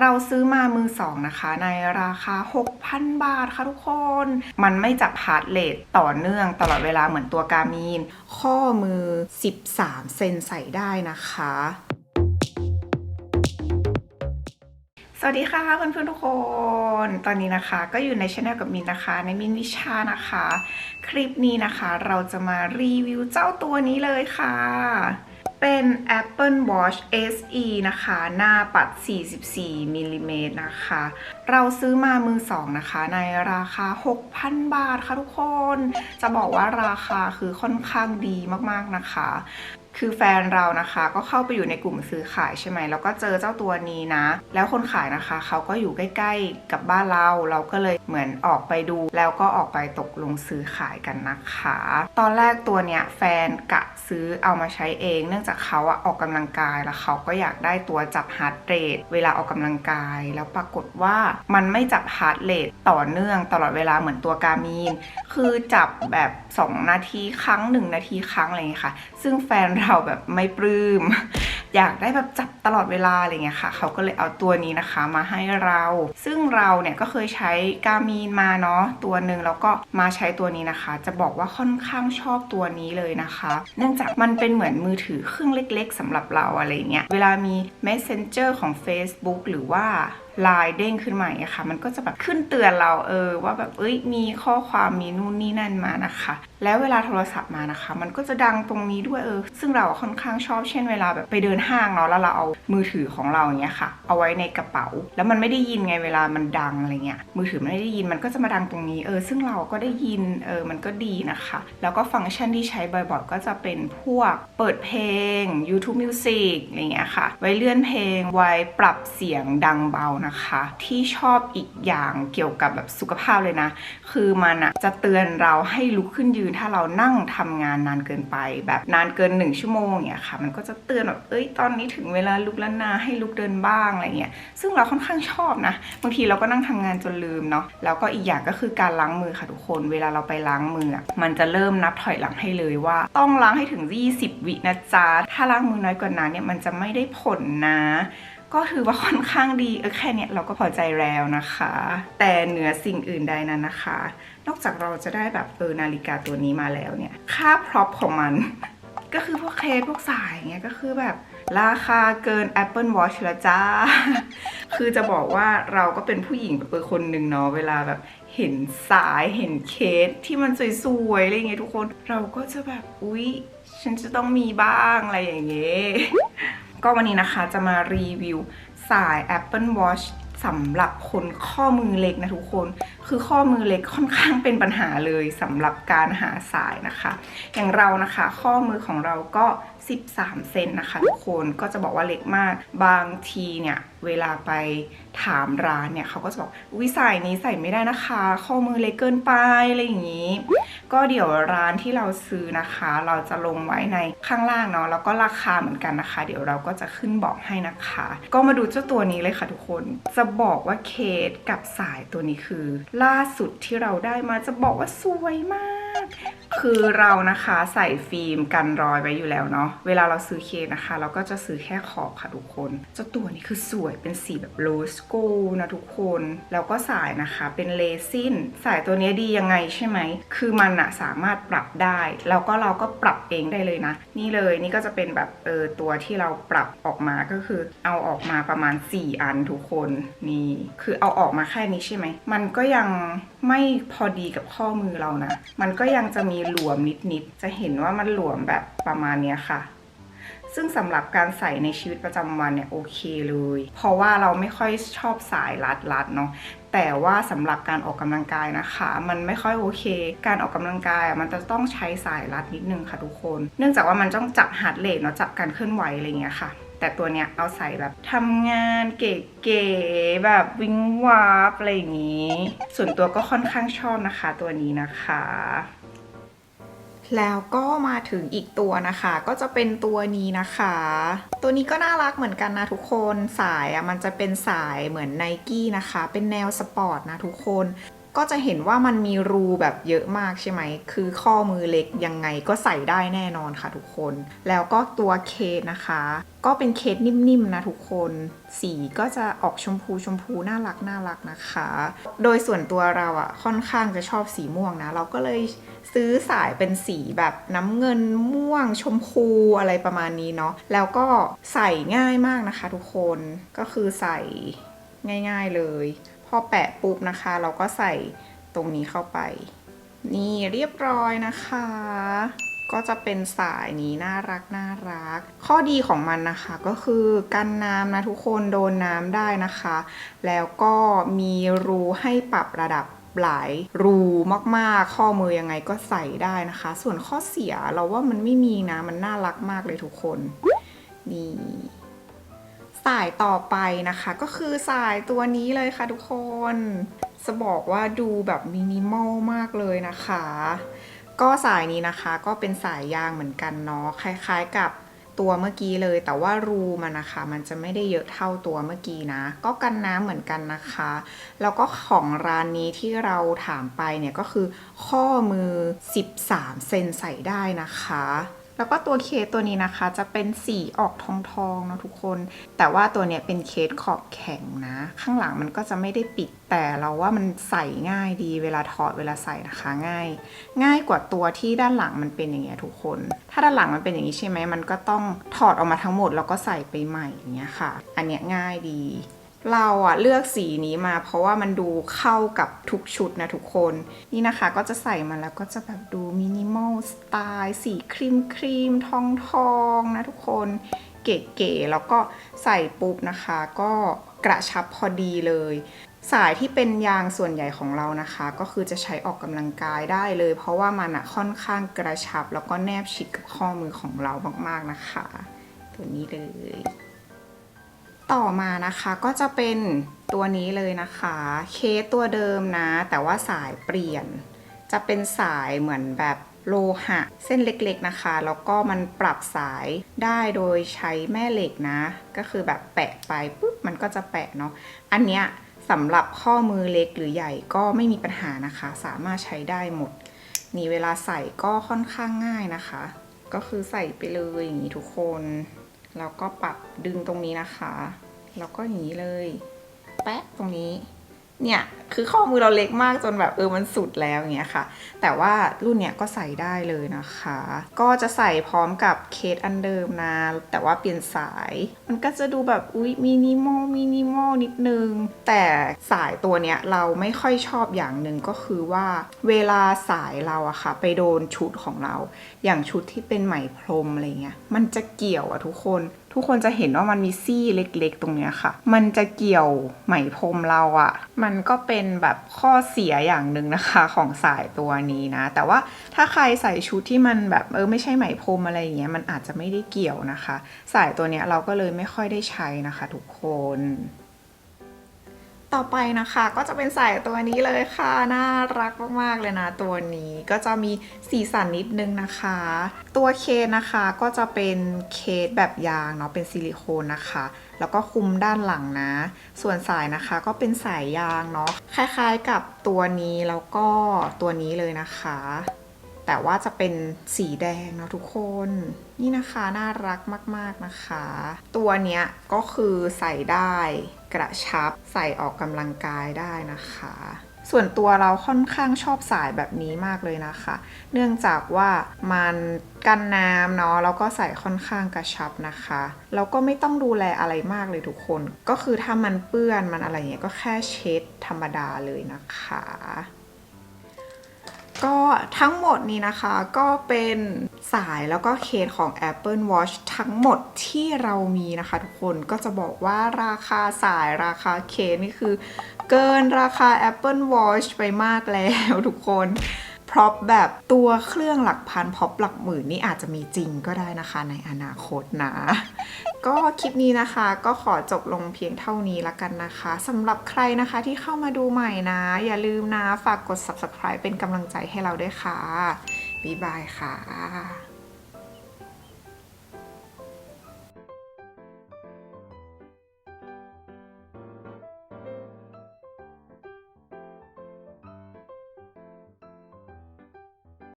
เราซื้อมามือสองนะคะ ในราคา 6,000 บาทค่ะทุกคน มันไม่จับพาร์ทเลทต่อเนื่องตลอดเวลาเหมือนตัวกามีน ข้อมือ 13 เซนใส่ได้นะคะสวัสดีค่ะเพื่อนๆทุกคน ตอนนี้นะคะก็อยู่ในช anel กับมินนะคะ ในมินวิชานะคะ คลิปนี้นะคะ เราจะมารีวิวเจ้าตัวนี้เลยค่ะ เป็น Apple Watch SE นะคะ หน้าปัด 44มิลลิเมตรนะคะ เราซื้อมามือสองนะคะ ในราคา 6,000 บาทค่ะทุกคน จะบอกว่าราคาคือค่อนข้างดีมากๆนะคะ คือแฟนเรานะคะก็เข้าไปอยู่ในกลุ่มซื้อขายใช่ไหมแล้วก็เจอเจ้าตัวนี้นะ แล้วคนขายนะคะเขาก็อยู่ใกล้ ๆ กับบ้านเราเราก็เลยเหมือนออกไปดู แล้วก็ออกไปตกลงซื้อขายกันนะคะ ตอนแรกตัวเนี้ยแฟนกะซื้อเอามาใช้เอง เนื่องจากเขาอะออกกำลังกายแล้วเขาก็อยากได้ตัวจับฮาร์ดเรทเวลาออกกำลังกาย แล้วปรากฏว่ามันไม่จับฮาร์ดเรทต่อเนื่องตลอดเวลาเหมือนตัวกามีนคือจับแบบ 2 นาทีครั้ง 1 นาทีครั้งอะไรอย่างเงี้ยค่ะ ซึ่งแฟนเราแบบไม่ปลื้ม อยากได้แบบจับตลอดเวลาอะไรเงี้ยค่ะ เขาก็เลยเอาตัวนี้นะคะมาให้เรา ซึ่งเราเนี่ยก็เคยใช้กามีนมาเนาะตัวหนึ่งแล้วก็มาใช้ตัวนี้นะคะ จะบอกว่าค่อนข้างชอบตัวนี้เลยนะคะ เนื่องจากมันเป็นเหมือนมือถือเครื่องเล็ก ๆสำหรับเราอะไรเงี้ย เวลามี Messenger ของ Facebook หรือว่า ลน์เด้งขึ้นมาอย่างเงี้ยค่ะ มันก็จะแบบขึ้นเตือนเราเออว่าแบบเอ้ยมีข้อความมีนู่นนี่นั่นมานะคะ แล้วเวลาโทรศัพท์มานะคะ มันก็จะดังตรงนี้ด้วยเออ ซึ่งเราค่อนข้างชอบเช่นเวลาแบบไปเดินห้างเนาะแล้วเราเอามือถือของเราอย่างเงี้ยค่ะ เอาไว้ในกระเป๋า แล้วมันไม่ได้ยินไงเวลามันดังอะไรเงี้ยมือถือมันไม่ได้ยินมันก็จะมาดังตรงนี้เออ ซึ่งเราก็ได้ยินเออมันก็ดีนะคะ แล้วก็ฟังก์ชันที่ใช้บ่อยๆก็จะเป็นพวกเปิดเพลง YouTube Music อะไรเงี้ยค่ะ ไว้เลื่อนเพลงไว้ปรับเสียงดังเบานะคะที่ชอบอีกอย่างเกี่ยวกับแบบสุขภาพเลยนะ คือมันอะจะเตือนเราให้ลุกขึ้นยืนถ้าเรานั่งทำงานนานเกินไป แบบนานเกินหนึ่งชั่วโมงเนี่ยค่ะ มันก็จะเตือนแบบเอ้ยตอนนี้ถึงเวลาลุกแล้วนะให้ลุกเดินบ้างอะไรเงี้ยซึ่งเราค่อนข้างชอบนะบางทีเราก็นั่งทำงานจนลืมเนาะแล้วก็อีกอย่างก็คือการล้างมือค่ะทุกคน เวลาเราไปล้างมือมันจะเริ่มนับถอยหลังให้เลยว่า ต้องล้างให้ถึง 20 วินะจ๊ะถ้าล้างมือน้อยกว่านั้นเนี่ยมันจะไม่ได้ผลนะ ก็ถือว่าค่อนข้างดีเออแค่เนี้ยเราก็พอใจแล้วนะคะ แต่เหนือสิ่งอื่นใดนั้นนะคะ นอกจากเราจะได้แบบเออนาฬิกาตัวนี้มาแล้วเนี่ย ค่าพร็อพของมัน ก็คือพวกเคสพวกสายเงี้ยก็คือแบบราคาเกิน Apple Watch ละจ้า คือจะบอกว่าเราก็เป็นผู้หญิงแบบเออคนหนึ่งเนาะเวลาแบบเห็นสายเห็นเคสที่มันสวยๆอะไรเงี้ยทุกคน เราก็จะแบบอุ๊ย ฉันจะต้องมีบ้างอะไรอย่างเงี้ย ก็วันนี้นะคะจะมารีวิวสาย Apple Watch สำหรับคนข้อมือเล็กนะทุกคนคือข้อมือเล็กค่อนข้างเป็นปัญหาเลยสำหรับการหาสายนะคะ อย่างเรานะคะ ข้อมือของเราก็ 13 เซนนะคะทุกคนก็จะบอกว่าเล็กมาก บางทีเนี่ยเวลาไปถามร้านเนี่ยเขาก็จะบอกวิสายนี้ใส่ไม่ได้นะคะ ข้อมือเล็กเกินไปอะไรอย่างนี้ ก็เดี๋ยวร้านที่เราซื้อนะคะ เราจะลงไว้ในข้างล่างเนาะแล้วก็ราคาเหมือนกันนะคะ เดี๋ยวเราก็จะขึ้นบอกให้นะคะ ก็มาดูเจ้าตัวนี้เลยค่ะทุกคนจะบอกว่าเคสกับสายตัวนี้คือล่าสุดที่เราได้มาจะบอกว่าสวยมาก คือเรานะคะใส่ฟิล์มกันรอยไว้อยู่แล้วเนาะเวลาเราซื้อเคนะคะ เราก็จะซื้อแค่ขอบค่ะทุกคน เจ้าตัวนี้คือสวยเป็นสีแบบโรสโกนะทุกคน แล้วก็สายนะคะเป็นเลซินสายตัวนี้ดียังไงใช่ไหม คือมันอะสามารถปรับได้ แล้วก็เราก็ปรับเองได้เลยนะ นี่เลยนี่ก็จะเป็นแบบเออตัวที่เราปรับออกมาก็คือ เอาออกมาประมาณ 4 อันทุกคนนี่คือเอาออกมาแค่นี้ใช่ไหมมันก็ยังไม่พอดีกับข้อมือเรานะ มันก็ยังจะมีหลวมนิดๆ จะเห็นว่ามันหลวมแบบประมาณนี้ค่ะ ซึ่งสำหรับการใส่ในชีวิตประจำวันเนี่ยโอเคเลย เพราะว่าเราไม่ค่อยชอบสายรัดๆเนาะแต่ว่าสำหรับการออกกำลังกายนะคะ มันไม่ค่อยโอเค การออกกำลังกายอะมันจะต้องใช้สายรัดนิดนึงค่ะทุกคน เนื่องจากว่ามันต้องจับฮาร์ดเรทเนาะจับการเคลื่อนไหวอะไรอย่างเงี้ยค่ะ แต่ตัวเนี้ยเอาใส่แบบทำงานเก๋ๆแบบวิงวาบอะไรอย่างงี้ ส่วนตัวก็ค่อนข้างชอบนะคะตัวนี้นะคะ แล้วก็มาถึงอีกตัวนะคะ ก็จะเป็นตัวนี้นะคะ ตัวนี้ก็น่ารักเหมือนกันนะทุกคนสายอะมันจะเป็นสายเหมือนไนกี้นะคะ เป็นแนวสปอร์ตนะทุกคนก็จะเห็นว่ามันมีรูแบบเยอะมากใช่ไหม คือข้อมือเล็กยังไงก็ใส่ได้แน่นอนค่ะทุกคน แล้วก็ตัวเคสนะคะ ก็เป็นเคสนิ่มๆนะทุกคน สีก็จะออกชมพูชมพูน่ารักน่ารักนะคะ โดยส่วนตัวเราอะค่อนข้างจะชอบสีม่วงนะ เราก็เลย ซื้อสายเป็นสีแบบน้ำเงินม่วงชมพูอะไรประมาณนี้เนาะแล้วก็ใส่ง่ายมากนะคะทุกคนก็คือใส่ง่ายๆเลย พอแปะปุ๊บนะคะ เราก็ใส่ตรงนี้เข้าไป นี่เรียบร้อยนะคะ ก็จะเป็นสายนี้น่ารักน่ารัก ข้อดีของมันนะคะก็คือกันน้ำนะทุกคนโดนน้ำได้นะคะ แล้วก็มีรูให้ปรับระดับ หลายรูมากๆ ข้อมือยังไงก็ใส่ได้นะคะ ส่วนข้อเสียเราว่ามันไม่มีนะ มันน่ารักมากเลยทุกคน นี่สายต่อไปนะคะ ก็คือสายตัวนี้เลยค่ะทุกคน จะบอกว่าดูแบบมินิมอลมากเลยนะคะ ก็สายนี้นะคะก็เป็นสายยางเหมือนกันเนาะคล้ายๆกับ ตัวเมื่อกี้เลย แต่ว่ารูมันนะคะ มันจะไม่ได้เยอะเท่าตัวเมื่อกี้นะ ก็กันน้ำเหมือนกันนะคะ แล้วก็ของร้านนี้ที่เราถามไปเนี่ยก็คือข้อมือ 13 เซนใส่ได้นะคะ แล้วก็ตัวเคสตัวนี้นะคะ จะเป็นสีออกทองทองเนอะทุกคน แต่ว่าตัวเนี้ยเป็นเคสขอบแข็งนะ ข้างหลังมันก็จะไม่ได้ปิดแต่เราว่ามันใส่ง่ายดีเวลาถอดเวลาใส่นะคะง่าย ง่ายกว่าตัวที่ด้านหลังมันเป็นอย่างเงี้ยทุกคน ถ้าด้านหลังมันเป็นอย่างนี้ใช่ไหมมันก็ต้องถอดออกมาทั้งหมดแล้วก็ใส่ไปใหม่อย่างเงี้ยค่ะ อันเนี้ยง่ายดี เราอะเลือกสีนี้มา เพราะว่ามันดูเข้ากับทุกชุดนะทุกคน นี่นะคะก็จะใส่มาแล้วก็จะแบบดูมินิมอลสไตล์สีครีมครีมทองทองนะทุกคนเก๋ๆแล้วก็ใส่ปุ๊บนะคะ ก็กระชับพอดีเลย สายที่เป็นยางส่วนใหญ่ของเรานะคะ ก็คือจะใช้ออกกำลังกายได้เลย เพราะว่ามันอะค่อนข้างกระชับ แล้วก็แนบชิดกับข้อมือของเรามากๆนะคะ ตัวนี้เลย ต่อมานะคะก็จะเป็นตัวนี้เลยนะคะ เคสตัวเดิมนะ แต่ว่าสายเปลี่ยน จะเป็นสายเหมือนแบบโลหะ เส้นเล็กๆนะคะ แล้วก็มันปรับสายได้โดยใช้แม่เหล็กนะ ก็คือแบบแปะไปปุ๊บมันก็จะแปะเนาะอันเนี้ยสำหรับข้อมือเล็กหรือใหญ่ก็ไม่มีปัญหานะคะ สามารถใช้ได้หมด นี่เวลาใส่ก็ค่อนข้างง่ายนะคะ ก็คือใส่ไปเลยอย่างนี้ทุกคน แล้วก็ปรับดึงตรงนี้นะคะ แล้วก็อย่างนี้เลย แปะตรงนี้ เนี่ย คือข้อมือเราเล็กมากจนแบบเออมันสุดแล้วอย่างเงี้ยค่ะ แต่ว่ารุ่นเนี้ยก็ใส่ได้เลยนะคะ ก็จะใส่พร้อมกับเคสอันเดิมนะ แต่ว่าเปลี่ยนสาย มันก็จะดูแบบอุ๊ยมินิมอลมินิมอลนิดนึง แต่สายตัวเนี้ยเราไม่ค่อยชอบอย่างหนึ่งก็คือว่าเวลาสายเราอะค่ะ ไปโดนชุดของเรา อย่างชุดที่เป็นไหมพรมอะไรเงี้ย มันจะเกี่ยวอะทุกคน ทุกคนจะเห็นว่ามันมีซี่เล็กๆ ตรงเนี้ยค่ะ มันจะเกี่ยวไหมพรมเราอะมันก็เป็นแบบข้อเสียอย่างหนึ่งนะคะของสายตัวนี้นะ แต่ว่าถ้าใครใส่ชุดที่มันแบบเออไม่ใช่ไหมพรมอะไรอย่างเงี้ย มันอาจจะไม่ได้เกี่ยวนะคะ สายตัวเนี้ยเราก็เลยไม่ค่อยได้ใช้นะคะ ทุกคน ต่อไปนะคะก็จะเป็นสายตัวนี้เลยค่ะ น่ารักมากๆเลยนะ ตัวนี้ก็จะมีสีสันนิดนึงนะคะ ตัวเคสนะคะก็จะเป็นเคสแบบยางเนาะเป็นซิลิโคนนะคะ แล้วก็คุมด้านหลังนะ ส่วนสายนะคะก็เป็นสายยางเนาะคล้ายๆกับตัวนี้แล้วก็ตัวนี้เลยนะคะแต่ว่าจะเป็นสีแดงเนาะทุกคน นี่นะคะน่ารักมาก ๆนะคะ ตัวเนี้ยก็คือใส่ได้ กระชับใส่ออกกำลังกายได้นะคะ ส่วนตัวเราค่อนข้างชอบสายแบบนี้มากเลยนะคะ เนื่องจากว่ามันกันน้ำเนาะแล้วก็ใส่ค่อนข้างกระชับนะคะแล้วก็ไม่ต้องดูแลอะไรมากเลยทุกคน ก็คือถ้ามันเปื้อนมันอะไรเงี้ยก็แค่เช็ดธรรมดาเลยนะคะ ก็ทั้งหมดนี้นะคะก็เป็นสายแล้วก็เคสของ Apple Watch ทั้งหมดที่เรามีนะคะทุกคนก็จะบอกว่าราคาสายราคาเคสนี่คือ เกินราคา Apple Watch ไปมากแล้วทุกคนพร็อพแบบตัวเครื่องหลักพันพร็อพหลักหมื่นนี่อาจจะมีจริงก็ได้นะคะในอนาคตนะ ก็คลิปนี้นะคะ ก็ขอจบลงเพียงเท่านี้ละกันนะคะสำหรับใครนะคะที่เข้ามาดูใหม่นะ อย่าลืมนะ ฝากกด subscribe เป็นกำลังใจให้เราด้วยค่ะ บ๊ายบายค่ะ